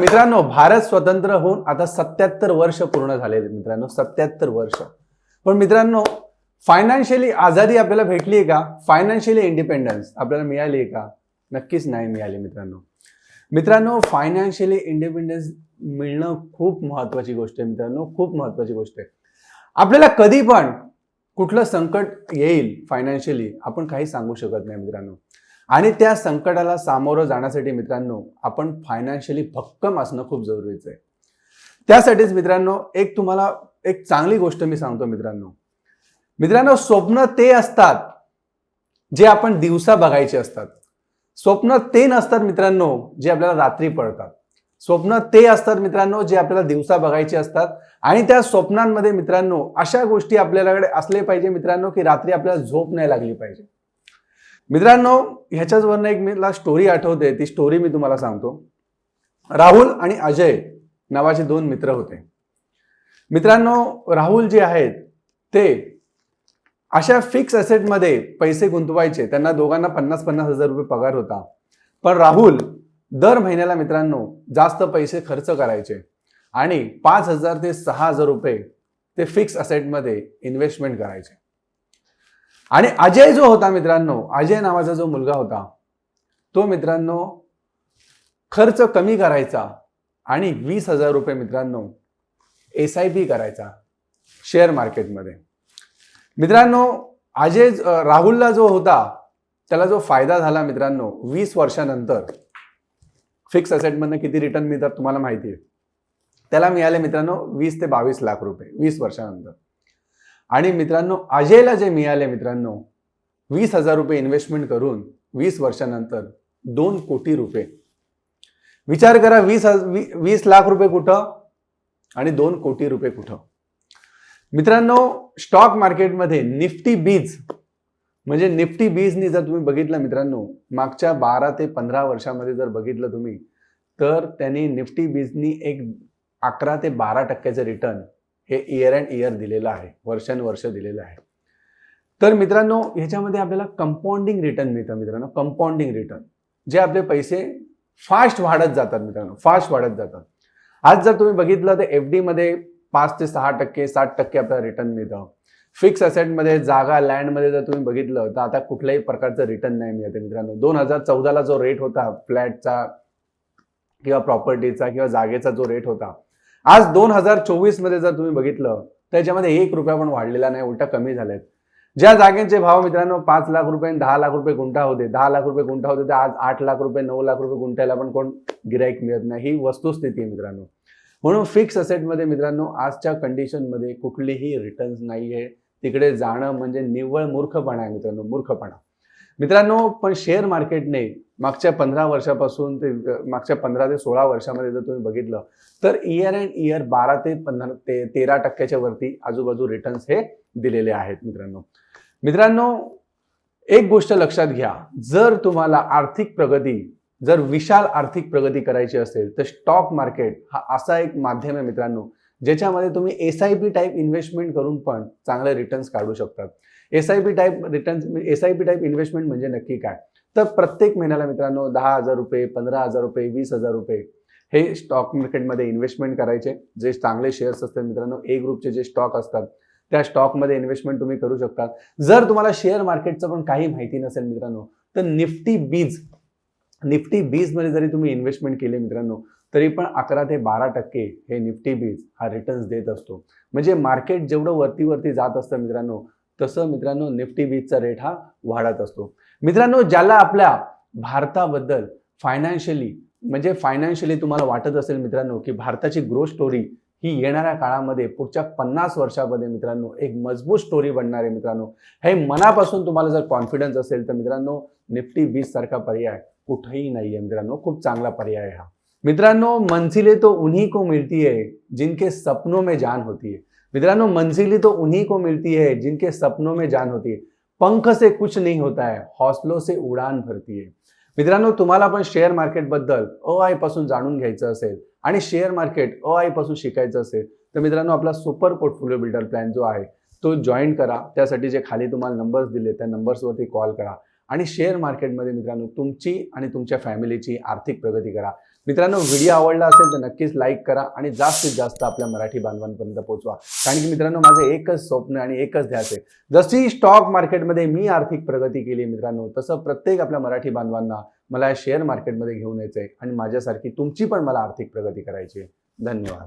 मित्रांनो भारत स्वतंत्र होऊन आता सत्याहत्तर वर्ष पूर्ण झालेले मित्रांनो सत्याहत्तर वर्ष. पण मित्रांनो फायनान्शियली आझादी आपल्याला भेटली आहे का? फायनान्शियली इंडिपेंडन्स आपल्याला मिळाली आहे का? नक्कीच नाही मिळाली मित्रांनो. मित्रांनो फायनान्शियली इंडिपेंडन्स मिळणं खूप महत्वाची गोष्ट आहे मित्रांनो खूप महत्वाची गोष्ट आहे. आपल्याला कधी पण कुठलं संकट येईल फायनान्शियली आपण काही सांगू शकत नाही मित्रांनो. आणि त्या संकटाला सामोरं जाण्यासाठी मित्रांनो आपण फायनान्शियली भक्कम असणं खूप जरुरीचं आहे. त्यासाठीच मित्रांनो एक तुम्हाला एक चांगली गोष्ट मी सांगतो मित्रांनो. मित्रांनो स्वप्न ते असतात जे आपण दिवसा बघायचे असतात. स्वप्न ते नसतात मित्रांनो जे आपल्याला रात्री पडतात स्वप्न ते असतात मित्रांनो जे आपल्याला दिवसा बघायचे असतात. आणि त्या स्वप्नांमध्ये मित्रांनो अशा गोष्टी आपल्याकडे असले पाहिजे मित्रांनो की रात्री आपल्याला झोप नाही लागली पाहिजे. मित्रांनो ह्याच्याचवरनं एक मला स्टोरी आठवते. ती स्टोरी मी तुम्हाला सांगतो. राहुल आणि अजय नावाचे दोन मित्र होते. मित्रांनो राहुल जे आहेत ते अशा फिक्स असेटमध्ये पैसे गुंतवायचे. त्यांना दोघांना पन्नास पन्नास हजार रुपये पगार होता. पण राहुल दर महिन्याला मित्रांनो जास्त पैसे खर्च करायचे. आणि पाच हजार ते सहा हजार रुपये ते फिक्स असेटमध्ये इन्व्हेस्टमेंट करायचे. आणि अजय जो होता मित्रांनो अजय नावाचा जो मुलगा होता तो मित्रांनो खर्च कमी करायचा आणि वीस हजार रुपये मित्रांनो एस आय पी करायचा शेअर मार्केटमध्ये मित्रांनो अजय राहुलला जो होता त्याला जो फायदा झाला मित्रांनो वीस वर्षानंतर फिक्स असेटमधनं किती रिटर्न मिळतात तुम्हाला माहिती आहे. त्याला मिळाले मित्रांनो वीस ते बावीस लाख रुपये वीस वर्षानंतर. आणि मित्रांनो अजयला जे मिळाले मित्रांनो वीस हजार रुपये इन्व्हेस्टमेंट करून वीस वर्षानंतर दोन कोटी रुपये. विचार करा वीस वी- वीस लाख रुपये कुठं आणि दोन कोटी रुपये कुठं? मित्रांनो स्टॉक मार्केटमध्ये निफ्टी बीज म्हणजे निफ्टी बीजनी जर तुम्ही बघितलं मित्रांनो मागच्या बारा ते पंधरा वर्षामध्ये जर बघितलं तुम्ही तर त्यांनी निफ्टी बीजनी एक अकरा ते बारा टक्क्याचं रिटर्न हे इयर अँड इयर दिलेलं आहे वर्षानुवर्ष दिलेलं आहे. तर मित्रांनो ह्याच्यामध्ये आपल्याला कंपाऊंडिंग रिटर्न मिळतं मित्रांनो कंपाऊंडिंग रिटर्न जे आपले पैसे फास्ट वाढत जातात मित्रांनो फास्ट वाढत जातात. आज जर तुम्ही बघितलं तर एफ डीमध्ये पाच ते सहा टक्के सात टक्के आपल्याला रिटर्न मिळतं. फिक्स असेटमध्ये जागा लँडमध्ये जर तुम्ही बघितलं तर आता कुठल्याही प्रकारचं रिटर्न नाही मिळत मित्रांनो. दोन हजार चौदाला जो रेट होता फ्लॅटचा किंवा प्रॉपर्टीचा किंवा जागेचा जो रेट होता आज दोन हजार चोवीसमध्ये जर तुम्ही बघितलं त्याच्यामध्ये एक रुपया पण वाढलेला नाही उलटा कमी झालेत. ज्या जागेचे भाव मित्रांनो पाच लाख रुपये दहा लाख रुपये गुंठा होते दहा लाख रुपये गुंठा होते तर आज आठ लाख रुपये नऊ लाख रुपये गुंठ्याला पण कोण गिराईक मिळत नाही. ही वस्तुस्थिती आहे मित्रांनो. म्हणून फिक्स असेटमध्ये मित्रांनो आजच्या कंडिशनमध्ये कुठलीही रिटर्न्स नाही आहे तिकडे जाणं म्हणजे निव्वळ मूर्खपणा आहे मित्रांनो मूर्खपणा. मित्रांनो पण शेअर मार्केटने मागच्या पंधरा वर्षापासून ते मागच्या पंधरा ते सोळा वर्षामध्ये जर तुम्ही बघितलं तर इयर अँड इयर बारा ते पंधरा ते तेरा टक्क्याच्या वरती आजूबाजू रिटर्न्स हे दिलेले आहेत मित्रांनो. मित्रांनो एक गोष्ट लक्षात घ्या. जर तुम्हाला आर्थिक प्रगती जर विशाल आर्थिक प्रगती करायची असेल तर स्टॉक मार्केट हा असा एक माध्यम आहे मित्रांनो ज्याच्यामध्ये तुम्ही S I P type investment करून पण चांगले रिटर्न्स काढू शकतात. S I P type return S I P type investment म्हणजे नक्की काय? तर प्रत्येक महिन्याला मित्रांनो दहा हजार रुपये पंधरा हजार रुपये वीस हजार रुपये हे स्टॉक मार्केटमध्ये इन्व्हेस्टमेंट करायचे. जे चांगले शेअर्स असतात मित्रांनो ए ग्रुपचे जे स्टॉक असतात त्या स्टॉकमध्ये इन्व्हेस्टमेंट तुम्ही करू शकता जर तुम्हाला शेअर मार्केटचं पण काही माहिती नसेल मित्रांनो तर निफ्टी बीज निफ्टी बीजमध्ये जरी तुम्ही इन्व्हेस्टमेंट केले मित्रांनो तरी पण अकरा ते बारा टक्के हे निफ्टी बीज हा रिटर्न्स देत असतो. म्हणजे मार्केट जेवढं वरती वरती जात असतं मित्रांनो तसं मित्रांनो निफ्टी बीजचा रेट हा वाढत असतो. मित्रांनो ज्याला आपल्या भारताबद्दल फायनान्शियली म्हणजे फायनान्शियली तुम्हाला वाटत असेल मित्रांनो की भारताची ग्रोथ स्टोरी ही येणाऱ्या काळामध्ये पुढच्या पन्नास वर्षामध्ये मित्रांनो एक मजबूत स्टोरी बनणार आहे मित्रांनो. हे मनापासून तुम्हाला जर कॉन्फिडन्स असेल तर मित्रांनो निफ्टी बीज सारखा पर्याय कुठेही नाही आहे मित्रांनो खूप चांगला पर्याय हा. मित्रांनो मंजिलें तो उन्हीं को मिलती है जिनके सपनों में जान होती है. मित्रांनो मंजिली तो उन्हीं को मिलती है जिनके सपनों में जान होती है। पंख से कुछ नहीं होता है हौसलो से उडान भरती है। मित्रांनो तुम्हाला पण शेअर मार्केटबद्दल अ आयपासून जाणून घ्यायचं असेल आणि शेअर मार्केट अ आयपासून शिकायचं असेल तर मित्रांनो आपला सुपर पोर्टफोलिओ बिल्डर प्लॅन जो आहे तो जॉईन करा. त्यासाठी जे खाली तुम्हाला नंबर्स दिले त्या नंबर्सवरती कॉल करा. आणि शेअर मार्केटमध्ये मित्रांनो तुमची आणि तुमच्या फॅमिलीची आर्थिक प्रगती करा. मित्रांनो व्हिडिओ आवडला असेल तर नक्कीच लाईक करा आणि जास्तीत जास्त आपल्या मराठी बांधवांपर्यंत पोहोचवा. कारण की मित्रांनो माझं एकच स्वप्न आणि एकच ध्यास आहे. जशी स्टॉक मार्केटमध्ये मी आर्थिक प्रगती केली मित्रांनो तसं प्रत्येक आपल्या मराठी बांधवांना मला या शेअर मार्केटमध्ये घेऊन यायचं आहे आणि माझ्यासारखी तुमची पण मला आर्थिक प्रगती करायची आहे. धन्यवाद.